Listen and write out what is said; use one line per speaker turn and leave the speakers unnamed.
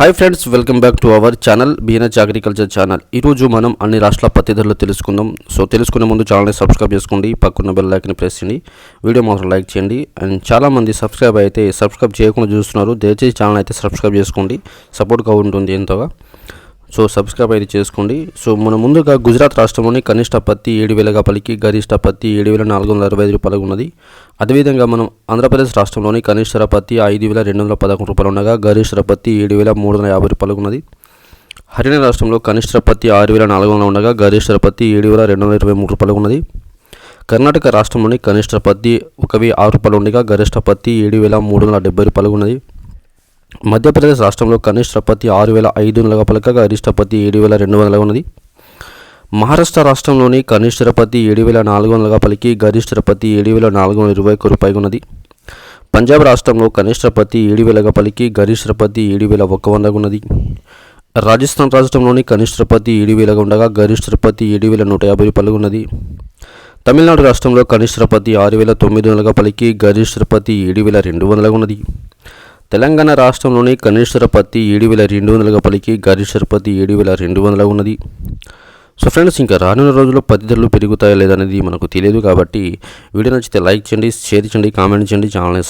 Hi friends welcome back to our channel BNH agriculture channel ఈరోజు మనం అన్ని రాష్ట్రాల పత్తి ధరలు తెలుసుకుందాం. సో తెలుసుకునే ముందు ఛానల్ని సబ్స్క్రైబ్ చేసుకోండి పక్కన బెల్ లైక్ని ప్రెస్ చేయండి. వీడియో మాత్రం లైక్ చేయండి. అండ్ చాలామంది సబ్స్క్రైబ్ అయితే సబ్స్క్రైబ్ చేయకుండా చూస్తున్నారు. దయచేసి ఛానల్ అయితే సబ్స్క్రైబ్ చేసుకోండి. సపోర్ట్గా ఉంటుంది ఎంతగా. సో సబ్స్క్రైబ్ అయితే చేసుకోండి. సో మన ముందుగా గుజరాత్ రాష్ట్రంలోని కనిష్ట పత్తి ఏడు వేలగా పలికి గరిష్ట పత్తి ఏడు వేల నాలుగు వందల అరవై ఐదు రూపాయలు ఉన్నది అదేవిధంగా మనం ఆంధ్రప్రదేశ్ రాష్ట్రంలోని కనిష్ట పత్తి ఐదు వేల రెండు వందల పదకొండు రూపాయలు ఉండగా గరిష్ట పత్తి ఏడు వేల మూడు వందల యాభై రూపాయలు ఉన్నది హర్యానా రాష్ట్రంలో కనిష్ట పత్తి ఆరు వేల నాలుగు వందల ఉండగా గరిష్ట పత్తి ఏడు వేల రెండు వందల ఇరవై మూడు రూపాయలు ఉన్నది కర్ణాటక రాష్ట్రంలోని కనిష్ట పత్తి ఒక వెయ్యి ఆరు రూపాయలు ఉండగా గరిష్ట పత్తి ఏడు వేల మూడు వందల డెబ్బై రూపాయలు ఉన్నది మధ్యప్రదేశ్ రాష్ట్రంలో కనిష్టపతి ఆరు వేల ఐదు వందల పలకగా గరిష్టపతి ఏడు వేల రెండు వందల ఉన్నది. మహారాష్ట్ర రాష్ట్రంలోని కనిష్టపతి ఏడు వేల నాలుగు వందలుగా పలికి గరిష్టపతి ఏడు వేల నాలుగు వందల ఇరవై ఒక్క రూపాయలు ఉన్నది. పంజాబ్ రాష్ట్రంలో కనిష్టపతి ఏడు వేలగా పలికి గరిష్టపతి ఏడు వేల ఒక్క వందగా ఉన్నది. రాజస్థాన్ రాష్ట్రంలోని కనిష్టపతి ఏడు వేలగా ఉండగా గరిష్టపతి ఏడు వేల నూట యాభై రూపాయలు ఉన్నది. తమిళనాడు రాష్ట్రంలో కనిష్టపతి ఆరు వేల తొమ్మిది వందలుగా పలికి గరిష్టపతి ఏడు వేల రెండు వందలుగా ఉన్నది. తెలంగాణ రాష్ట్రంలోని కనిష్ట పత్తి ఏడు వేల రెండు వందలుగా పలికి గరిష్ట పత్తి ఏడు వేల రెండు వందలుగా ఉన్నది. సో ఫ్రెండ్స్ ఇంకా రానున్న రోజుల్లో పత్తి ధరలు పెరుగుతాయా లేదనేది మనకు తెలియదు కాబట్టి వీడియో నచ్చితే లైక్ చేయండి షేర్ చేయండి కామెంట్ చేయండి ఛానల్ని